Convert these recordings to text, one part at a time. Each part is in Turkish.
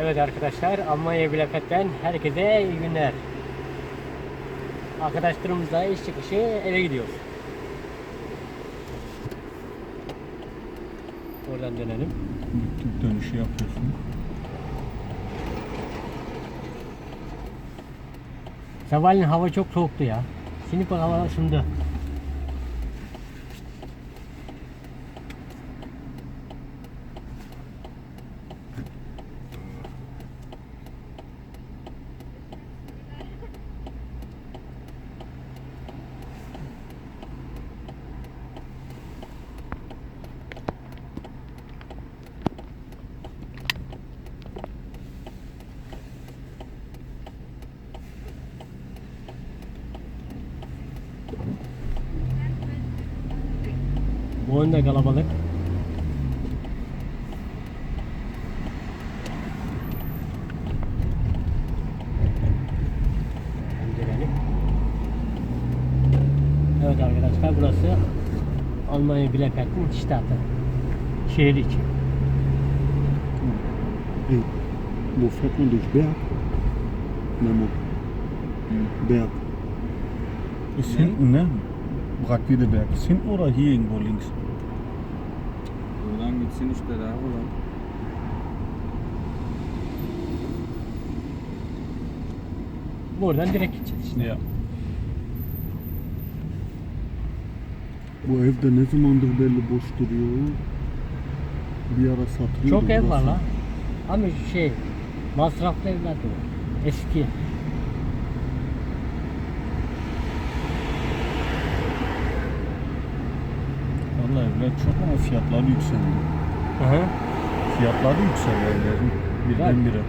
Evet arkadaşlar Almanya Bielefett'ten herkese iyi günler. Arkadaşlarımızla iş çıkışı eve gidiyoruz. Oradan dönelim. Dönüşü yapıyorsun. Sabahleyin hava çok soğuktu ya. Şimdi hava ısındı. Önde kalabalık. Evet arkadaşlar burası Almanya Bielefett'in Stadt'ı. Şehir içi. Wo fährt man durch Berg? Memo. Berg. Ist hinten, ne? Brackwiedeberg. Ist hinten oder hier irgendwo links? Gitsin işte daha ulan. Buradan direkt gideceğiz işte. Ja. Bu evde ne zamandır belli boş duruyor. Bir ara satılıyor. Çok ev var lan. Ama şey masraflı evler de var. Eski. Vallahi evler çok ama fiyatları yükseldi. Hı hı. Fiyatları yükseldi evlerin. Birden bire.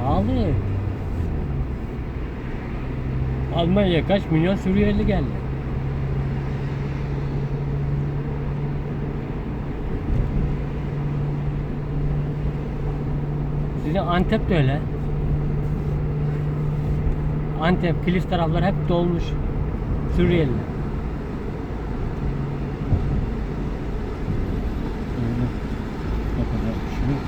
Pahalı. Almanya'ya kaç milyon Suriyeli geldi. Sizin Antep de öyle. Antep, Kilis taraflar hep dolmuş Suriyeli. Öyle. Yapacak bir şey yok.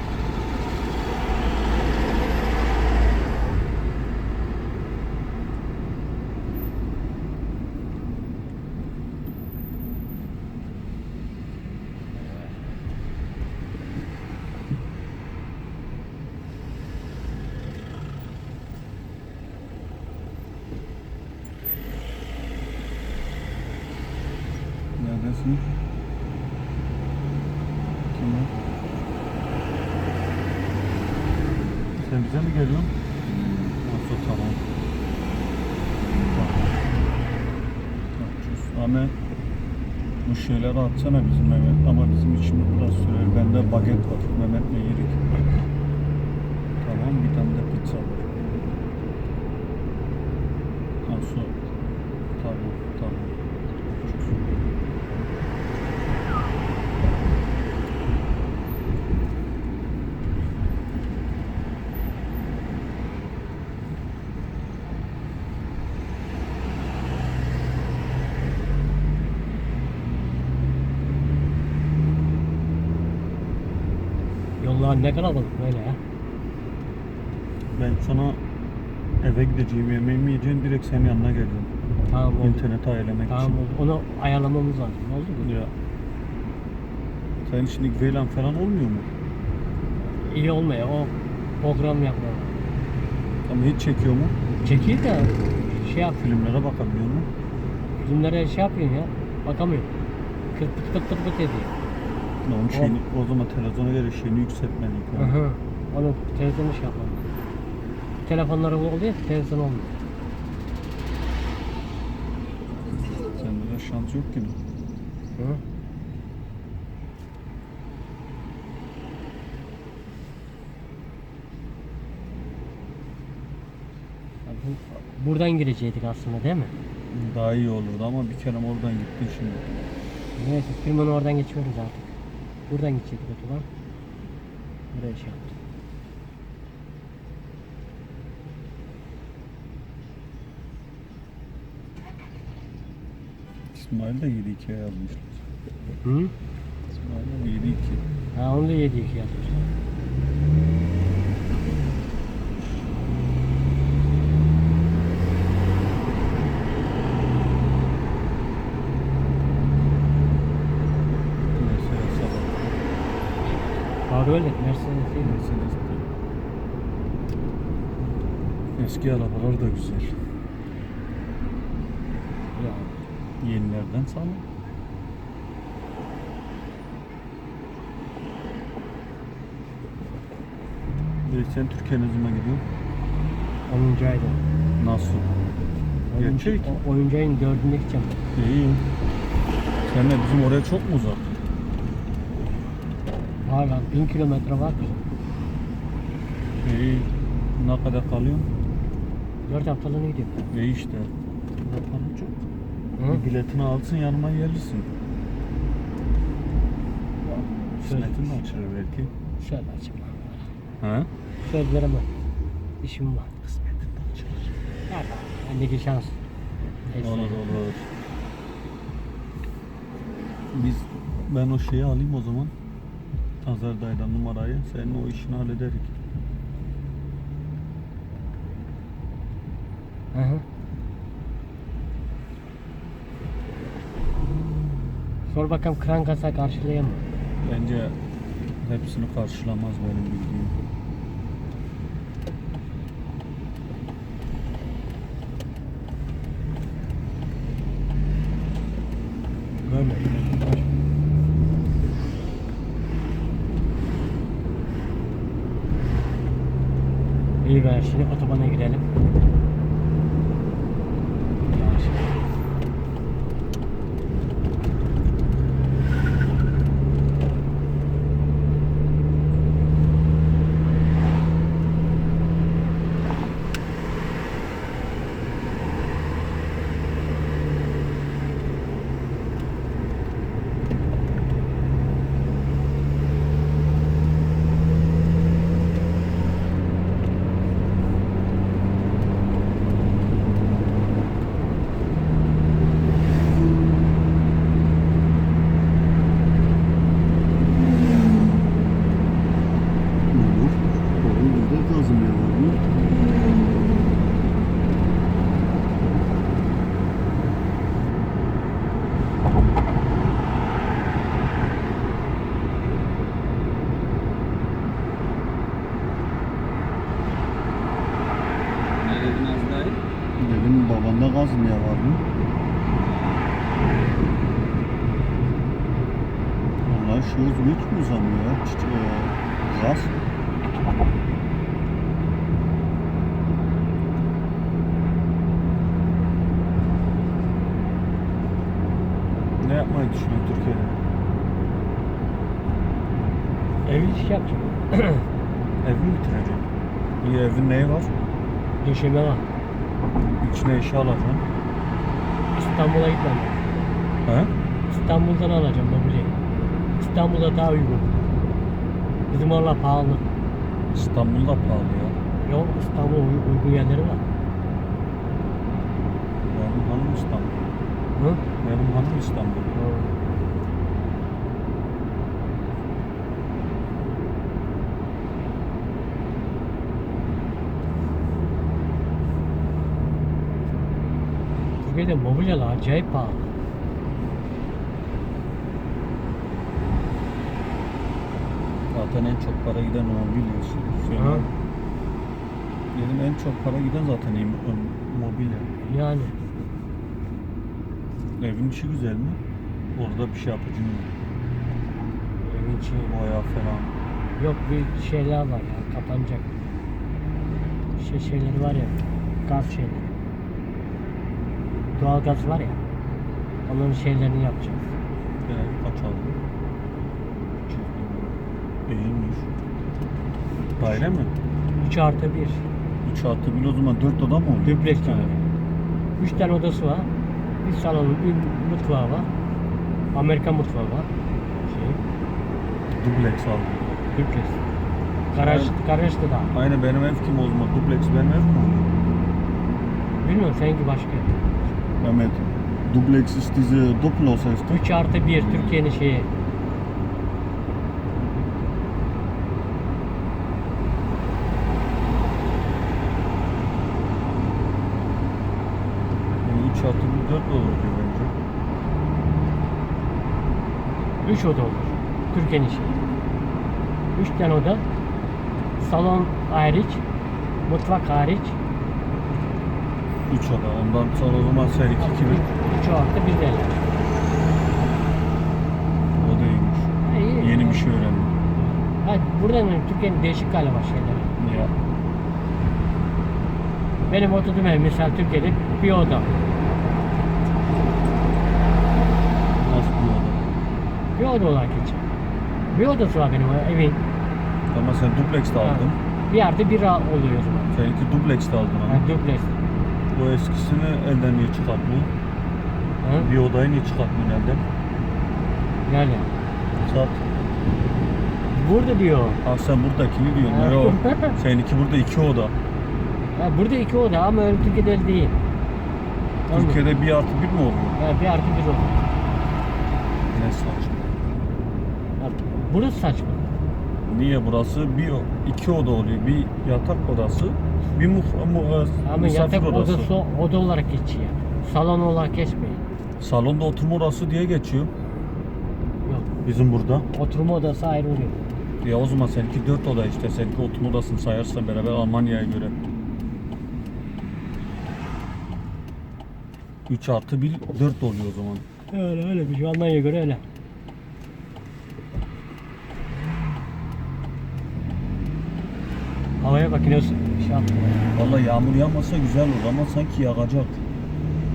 Neredesin? Kim o? Sen bize mi geliyorsun? Nasıl tamam. Tamam. Ahmet bu şeyleri atsana bizim Mehmet ama bizim için biraz sürer. Bende baget var. Mehmet'le yerik. Tamam bir tane de pizza var. Nasıl? Tamam tamam. Yapacağız. Yollar ne kalabalık böyle ya. Ben sana eve gideceğim, yemeğimi yiyeceğim, direkt senin yanına geleceğim. Tamam oldu. İnternete ayarlamak Tamam için. oldu. Onu ayarlamamız lazım. Oldu mu? Ya. Senin şimdi VLAN falan olmuyor mu? İyi olmuyor. O program yapma. Ama hiç çekiyor mu? Çekil de şey yap. Filmlere bakabiliyor mu? Filmlere şey yapıyorsun ya. Bakamıyorum. Kıt pıt pıt pıt pıt ediyor. Onun şeyini, o zaman televizyona göre şeyini yükseltmeliyim. Hı hı. Onu televizyonu şey yapmam. Telefonları oluyor televizyon olmuyor. Sende de şans yok gibi. Hı? Buradan girecektik aslında değil mi? Daha iyi olurdu ama bir kere oradan gittin şimdi. Neyse firmanın oradan geçiyoruz artık. Buradan gidecektik otoban. Buraya şey yaptık. İsmail de 7-2'ye yazmışlar. Hı? İsmail de 7-2. Ha onu da 7 2 yazmışlar. Cabriolet Mercedes değil. Mercedes değil. Eski arabalar da güzel. Ya. Yenilerden sağlam. Sen Türkiye ne zaman gidiyorsun? 10. ayda. Nasıl? Gerçek. O, oyuncu ayın 4'ünde gideceğim. İyi. Sen de bizim oraya çok mu uzak? Var lan 1000 kilometre var. İyi. Ne kadar kalıyorsun? 4 haftalığına gidiyorum. İyi işte. Para çok. Hı? Bir biletini alsın yanıma gelirsin. Kısmetin de açılır belki. Söyle açayım. Ha? Söz veremem. İşim var. Kısmetin de açılır. Ya bendeki şans. Neyse. Olur olur. Biz ben o şeyi alayım o zaman. Tazer dayıdan numarayı. Senin o işini hallederik. Hı hı. Sor bakalım kran kasa karşılayamam. Bence hepsini karşılamaz benim bildiğim. Görmedim. İyi ver şimdi otobana girelim. Yavaş. Olur. Oğlum burada kazmaya var mı? Ne dedin az daha? Dedim babanda kazmaya var mı? Vallahi şu mi uzamıyor ya? Çiçe- e, gaz. Ne yapmayı düşünüyorsun Türkiye'de? Ev iş yapacağım. Ev mi bitireceksin? İyi evin neyi var? Döşeme var. İçine eşya alacaksın. İstanbul'a gitmem. He? İstanbul'dan alacağım mobilyayı. İstanbul'da daha uygun. Bizim orada pahalı. İstanbul'da pahalı ya. Yok İstanbul uy- uygun yerleri var. Benim hanım İstanbul. Hı? Benim hanım İstanbul. Türkiye'de mobilyalar acayip pahalı. Zaten en çok para giden o işi. Ha. Dedim en çok para giden zaten im- ö- mobilya. Yani Evin içi güzel mi? Orada bir şey yapıcı mı? evin içi Boya falan. yok bir şeyler var ya kapanacak. Şey şeyleri var ya gaz şeyleri. Doğal gaz var ya. Onların şeylerini yapacağız. Ee, kaç aldı? Değilmiş. Daire mi? 3 artı 1. 3 artı 1 o zaman 4 oda mı oluyor? Düpleks tane. 3 tane odası var. Bir salonu, bir mutfağı var. Amerikan mutfağı var. Şey, Dubleks aldı. düpleks. Garaj, garajda da. Aynı benim ev kim o zaman? Dubleks benim ev mi oluyor? Bilmiyorum seninki başka. Mehmet, Duplex ist diese Doppelhaushälfte. 3 artı 1 Türkiye'nin şeyi. Yani 3 artı 1 4 olur diyor bence. 3 oda olur. Türkiye'nin şeyi. Üç tane oda. Salon hariç. Mutfak hariç. 3 oda. Ondan sonra o zaman sen 2 kimi? Üç artı bir de. O da iyiymiş. İyi. Yeni bir şey öğrendim. Ha, buradan Türkiye'nin değişik galiba şeyleri. Ya. Benim oturduğum ev misal Türkiye'de bir oda. Nasıl bir oda? Bir oda olarak geçiyor. Bir odası var benim evin. Ama sen dubleks de aldın. Bir artı bir oluyor o zaman. Seninki dubleks de aldın ama. Yani dubleks. Bu eskisini elden niye çıkartmıyorsun? Ha? Bir odayı niye çıkartmıyorsun elden? Yani. Sat. Burada diyor. Ha sen buradakini diyorsun. O? Seninki burada iki oda. Ha, burada iki oda ama öyle Türkiye'de öyle değil. Türkiye'de bir artı bir mi oluyor? Ha, bir artı bir oda. Ne saçma. Burası saçma. Niye burası bir iki oda oluyor. Bir yatak odası, bir muf, mu, Ama misafir yatak odası. odası oda olarak geçiyor. Salon olarak geçmiyor. Salonda oturma odası diye geçiyor. Yok. Bizim burada. Oturma odası ayrı oluyor. Ya o zaman seninki dört oda işte. Seninki oturma odasını sayarsan beraber Almanya'ya göre. 3 artı 1, 4 oluyor o zaman. Öyle öyle bir şey. Almanya'ya göre öyle. Havaya bak yaptı. Vallahi yağmur yağmasa güzel olur ama sanki yağacak.